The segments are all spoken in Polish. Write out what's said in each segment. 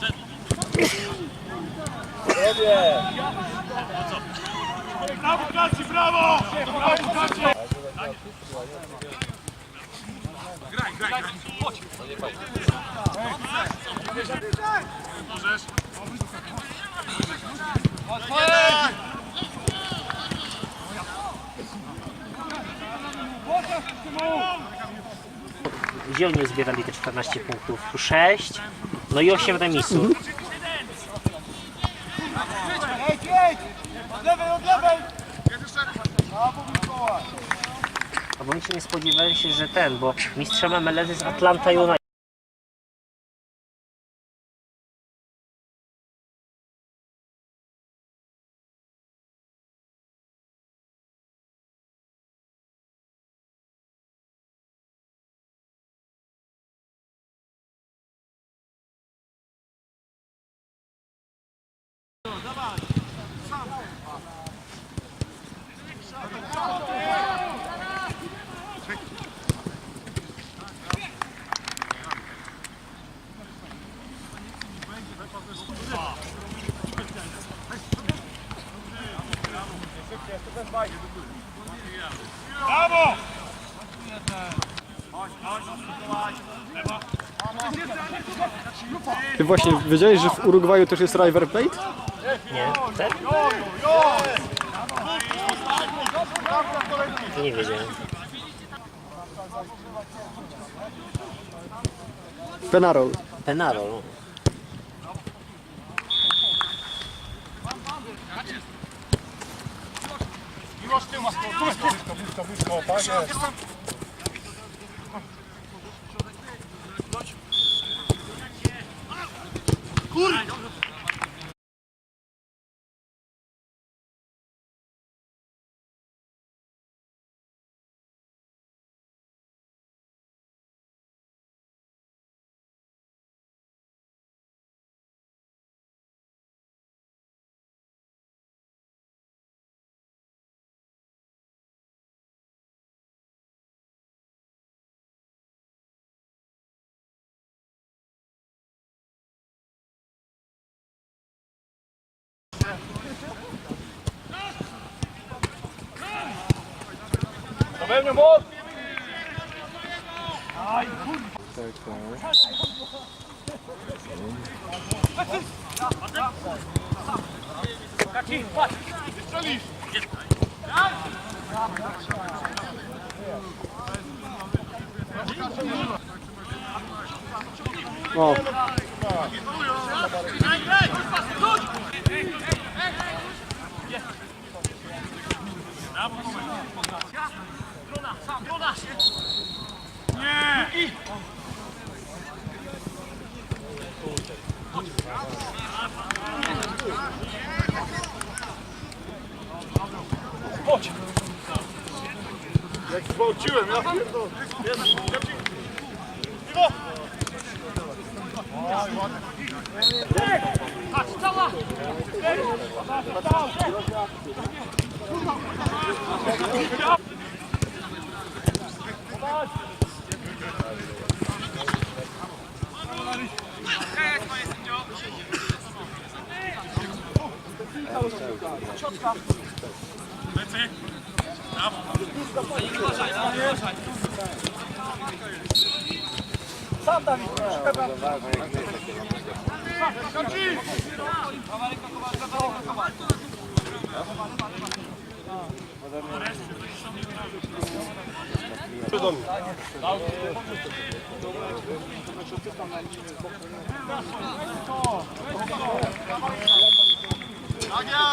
자, Brawo, Kaci, brawo! Brawo, Kaci! Graj, graj, graj. Chodź. Możesz. Gdzie oni zbierali te 14 punktów? 6, no i 8 remisów. Jedź, jedź! Od lewej, od lewej! A bo oni się nie spodziewali się, że ten, bo mistrzem MLS jest Atlanta United. Brawo! Ty właśnie wiedziałeś, że w Urugwaju też jest River Plate? Nie? Ten? Nie wiedziałem. Penarol. Penarol. Još ti ima sto, tu je to. Bliska, bliska, bliska, blisko, tak jest. To pewnie moc! Kaci, patrz! Strzelisz! O, Jak zwałciłem, ja pierdolę. Piwo! Sam Dawid, Kaci! Tak jest!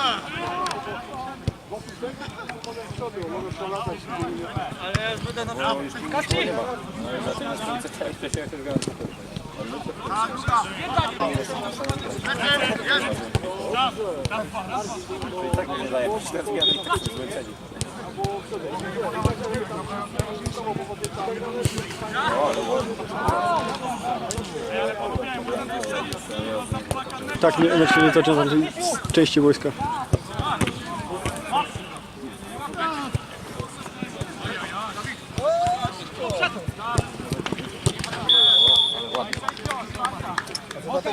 Tak, nie, mecz się nie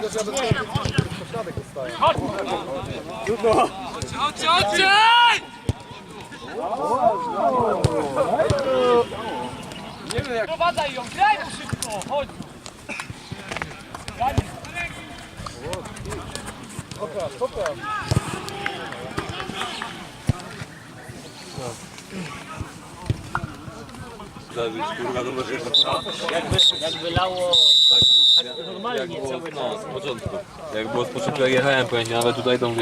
toczy na tej części wojska. Prowadzaj ją, graj mu szybko, chodź. Jakby, jakby lało tak normalnie cały czas. No, z początku. Jak było z początku, jak jechałem, powiem, nawet tutaj to mówię,